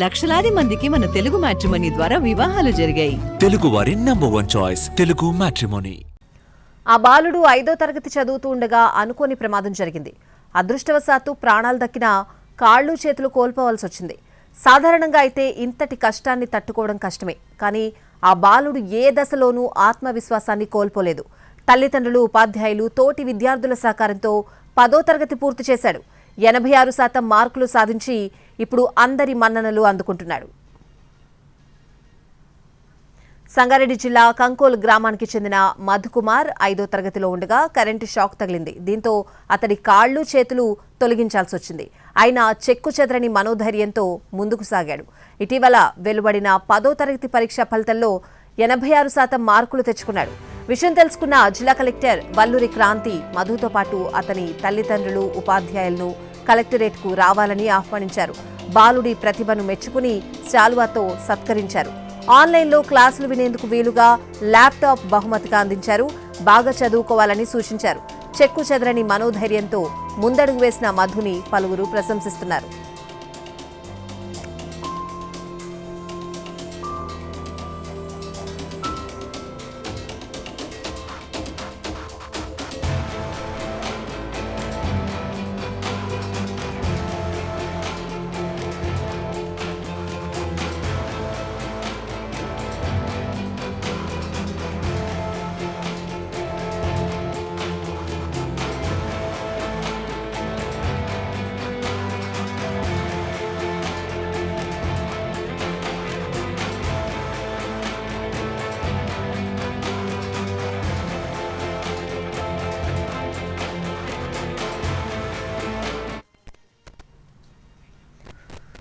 లక్షలాది మందికి మన తెలుగు మ్యాట్రిమనీ ద్వారా వివాహాలు జరిగాయి. తెలుగు వారి number one choice Telugu matrimony. ఆ బాలుడు ఐదో తరగతి చదువుతూ ఉండగా అనుకోని ప్రమాదం జరిగింది. అదృష్టవశాత్తు ప్రాణాలు దక్కిన కాళ్ళు చేతులు కోల్పోవాల్సి వచ్చింది. సాధారణంగా అయితే ఇంతటి కష్టాన్ని తట్టుకోవడం కష్టమే. కానీ ఆ బాలుడు ఏ దశలోనూ ఆత్మవిశ్వాసాన్ని కోల్పోలేదు. తల్లిదండ్రులు ఉపాధ్యాయులు తోటి విద్యార్థుల సహకారంతో పదో తరగతి పూర్తి చేశాడు. ఎనభై ఆరు శాతం మార్కులు సాధించి ఇప్పుడు అందరి మన్ననలు అందుకుంటున్నాడు. సంగారెడ్డి జిల్లా కంకోల్ గ్రామానికి చెందిన మధుకుమార్ ఐదో తరగతిలో ఉండగా కరెంటు షాక్ తగిలింది. దీంతో అతడి కాళ్ళు చేతులు తొలగించాల్సి వచ్చింది. ఆయన చెక్కు చెదరని మనోధైర్యంతో ముందుకు సాగాడు. ఇటీవల వెలువడిన పదో తరగతి పరీక్ష ఫలితంలో ఎనభై ఆరు శాతం మార్కులు తెచ్చుకున్నాడు. విషయం తెలుసుకున్న జిల్లా కలెక్టర్ వల్లూరి క్రాంతి మధుతో పాటు అతని తల్లిదండ్రులు ఉపాధ్యాయులను కలెక్టరేట్కు రావాలని ఆహ్వానించారు. బాలుడి ప్రతిభను మెచ్చుకుని శాలువాతో సత్కరించారు. ఆన్లైన్లో క్లాసులు వినేందుకు వీలుగా ల్యాప్టాప్ బహుమతిగా అందించారు. బాగా చదువుకోవాలని సూచించారు. చెక్కు చెదరని మనోధైర్యంతో ముందడుగు వేసిన మధుని పలువురు ప్రశంసిస్తున్నారు.